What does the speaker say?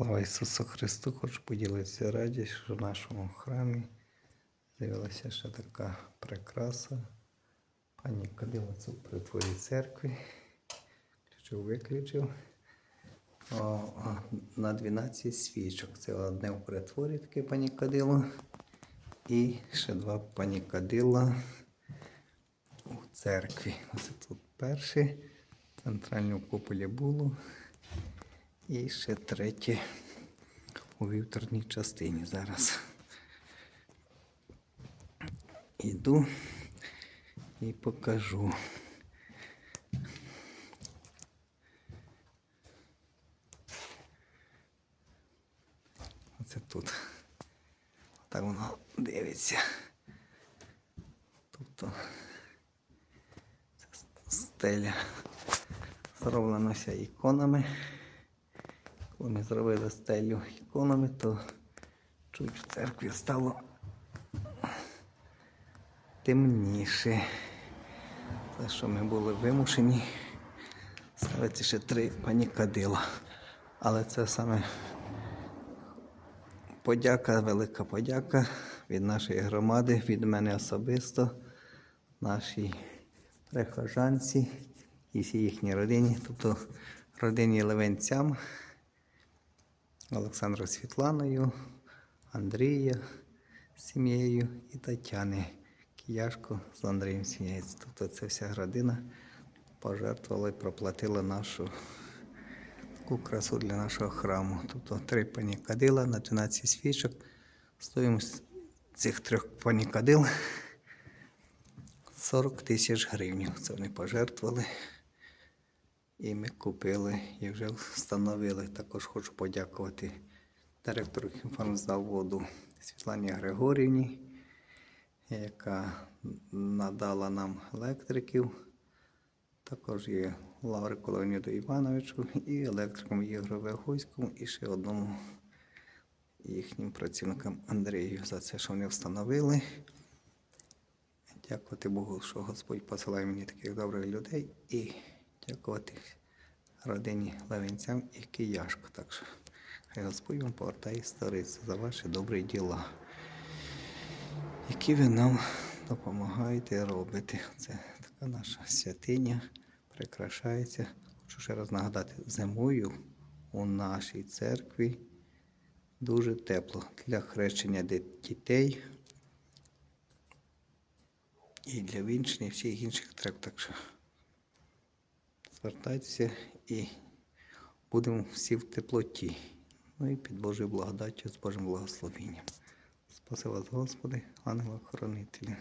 Слава Ісусу Христу! Хочу поділитися радість, що в нашому храмі з'явилася ще така прикраса. Пані Кадила це при твоїй церкві. Включив, виключив. О, на 12 свічок. Це одне в притворі таке пані Кадило. І ще два пані Кадила у церкві. Оце тут перше. В центральному куполі було. І ще третє у вівторній частині зараз. Іду і покажу. Оце тут. Так воно дивиться. Тобто це стеля зроблена вся іконами. Ми зробили стелю іконами, то чуть в церкві стало темніше. За що ми були вимушені ставити ще три панікадила. Але це саме подяка, велика подяка від нашої громади, від мене особисто, нашій прихожанці і всій їхній родині, тобто родині Левенцям. Олександру Світланою, Андрія сім'єю і Тетяни Кияшко з Андрієм сім'єю. Тобто це вся родина пожертвувала і проплатила нашу таку красу для нашого храму. Тобто три панікадила на 12 свічок. Стоїмость цих трьох панікадил 40 тисяч гривень. Це вони пожертвували. І ми купили і вже встановили. Також хочу подякувати директору хімфармзаводу Світлані Григорівні, яка надала нам електриків. Також є Лаврику Леоніду Івановичу і електриком Ігорю Вегойському і ще одному їхнім працівникам Андрію за це, що вони встановили. Дякувати Богу, що Господь посилає мені таких добрих людей і дякувати родині Левенцям і Кияшку. Так що хай Господь вам повертає старицю за ваші добрі діла, які ви нам допомагаєте робити. Це така наша святиня прикрашається. Хочу ще раз нагадати, зимою у нашій церкві дуже тепло для хрещення дітей і для вінчення всіх інших треб. Так що звертайтеся і будемо всі в теплоті. Ну і під Божою благодаттю з Божим благословенням. Спаси вас, Господи, ангела-хоронителя.